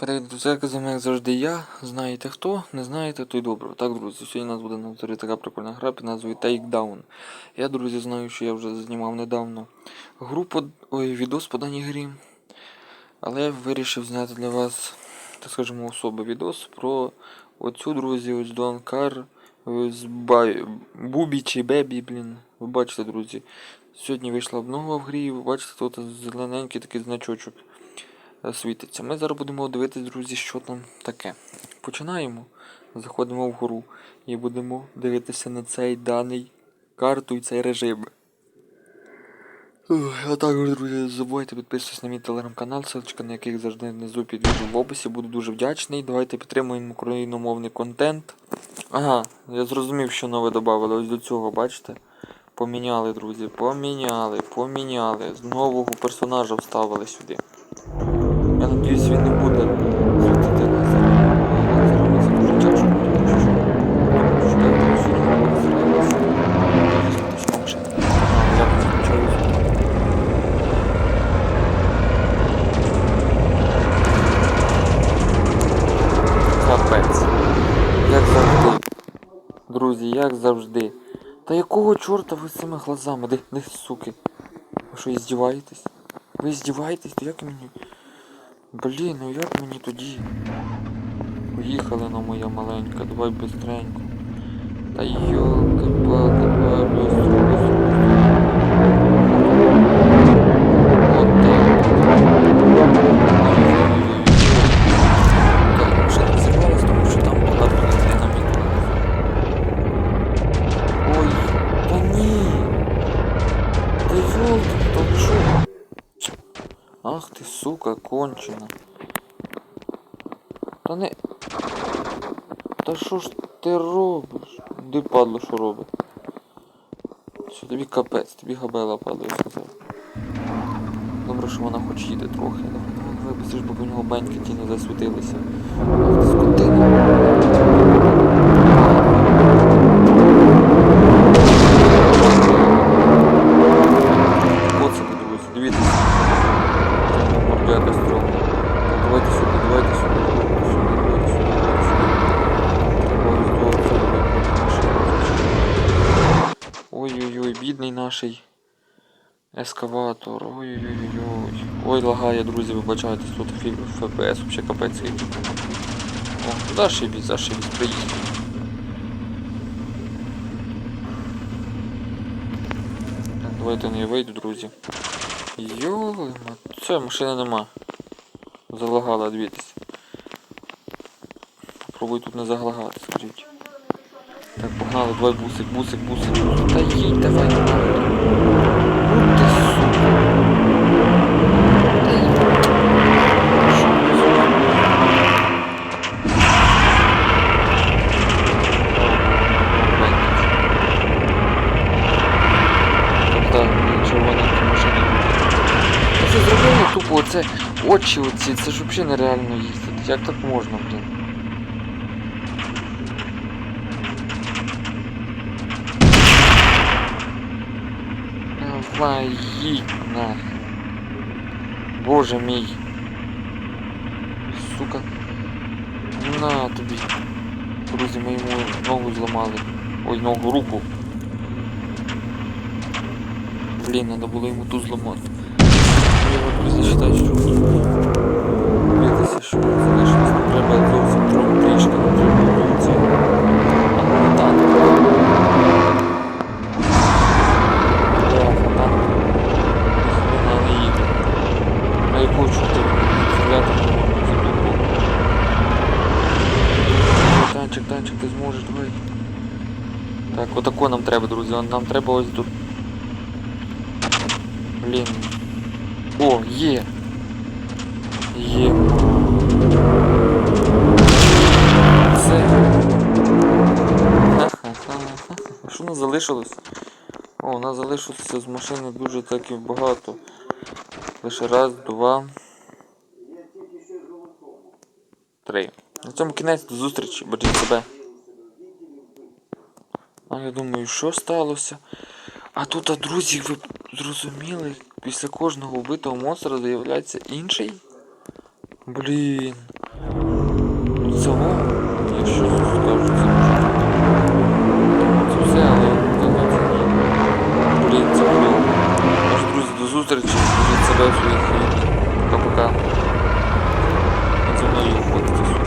Привіт, друзі, як завжди я. Знаєте хто? Не знаєте, то й добре. Так, друзі, сьогодні у нас буде на повторі така прикольна гра під назвою Takedown. Я, друзі, знаю, що я вже знімав недавно гру по ой, відос по даній грі. Але я вирішив зняти для вас, так скажемо, особи відос про оцю, друзі, ось Car з Бай... Бубі чи Бебі, блін. Ви бачите, друзі. Сьогодні вийшла обнова в грі, і ви бачите, тут зелененький такий значочок світиться. Ми зараз будемо дивитися, друзі, що там таке. Починаємо. Заходимо в гру і будемо дивитися на цей даний карту і цей режим. А також, друзі, не забувайте підписуватися на мій телеграм-канал, ссылочка на який завжди внизу під відео в описі. Буду дуже вдячний. Давайте підтримуємо україномовний контент. Ага, я зрозумів, що нове додали. Ось до цього, бачите? Поміняли, друзі, поміняли, поміняли. З нового персонажа вставили сюди. Друзі, як завжди. Та якого чорта ви з цими глазами? Де, де суки? Ви що, іздіваєтесь? Ви здіваєтесь? То як мені. Блін, ну як мені тоді? Поїхали на моя маленька, давай быстренько. Та йолки палки давай быстро, Ах ти, сука, кончена. Та не. Та що ж ти робиш? Де падло, що робить? Що тобі капець, тобі габела падає, сказав. Добре, що вона хоч їде трохи. Давай, давай, бо в нього баньки ті не засвітилися. Ах ти скотина. Наший ескаватор. Ой-ой-ой. Ой, лагає, друзі, вибачайтесь, тут ФПС вообще капець. О, зашибісь, зашибісь, приїхав. Так, давайте не вийду, друзі. Йоли, це машини нема. Залагала, дивіться. Попробуй тут не залагати, скажіть. Так, погнали, давай бусик, бусик, бусик. Та їдь, давай, давай. Ну ти сука. Та їдь. Що ти, сука? Тобто, червоненькі машини. Це зробили тупо оце очі оці, це ж взагалі нереально їздити. Як так можна, блін? Їдь нахрен. Боже мій. Сука. На тобі. Друзі, ми йому ногу зламали. Ой, ногу, руку. Блін, треба було йому ту зламати. Я його зачитаю, що залишилось. Не треба зовсім трохи трішки, не треба вулиці. А так. Я фонтан. Ніхрена не їде. А якого чорта стріляти не можна за дупу? Танчик, зможеш, давай. Так, отако нам треба, друзі. Нам треба ось тут. Блін. О, є. Є. Це. Що нас залишилось? О, у нас залишилося з машини дуже так і багато. Лише раз, два. Три. На цьому кінець до зустрічі, бережіть себе. А я думаю, що сталося? А тут, а, друзі, ви зрозуміли, після кожного вбитого монстра з'являється інший? Блін. В я щось скажу, це Це все, але Блін, це блін. Тож, друзі, до зустрічі, Бережіть себе в своїх КПК. Це мною ходить.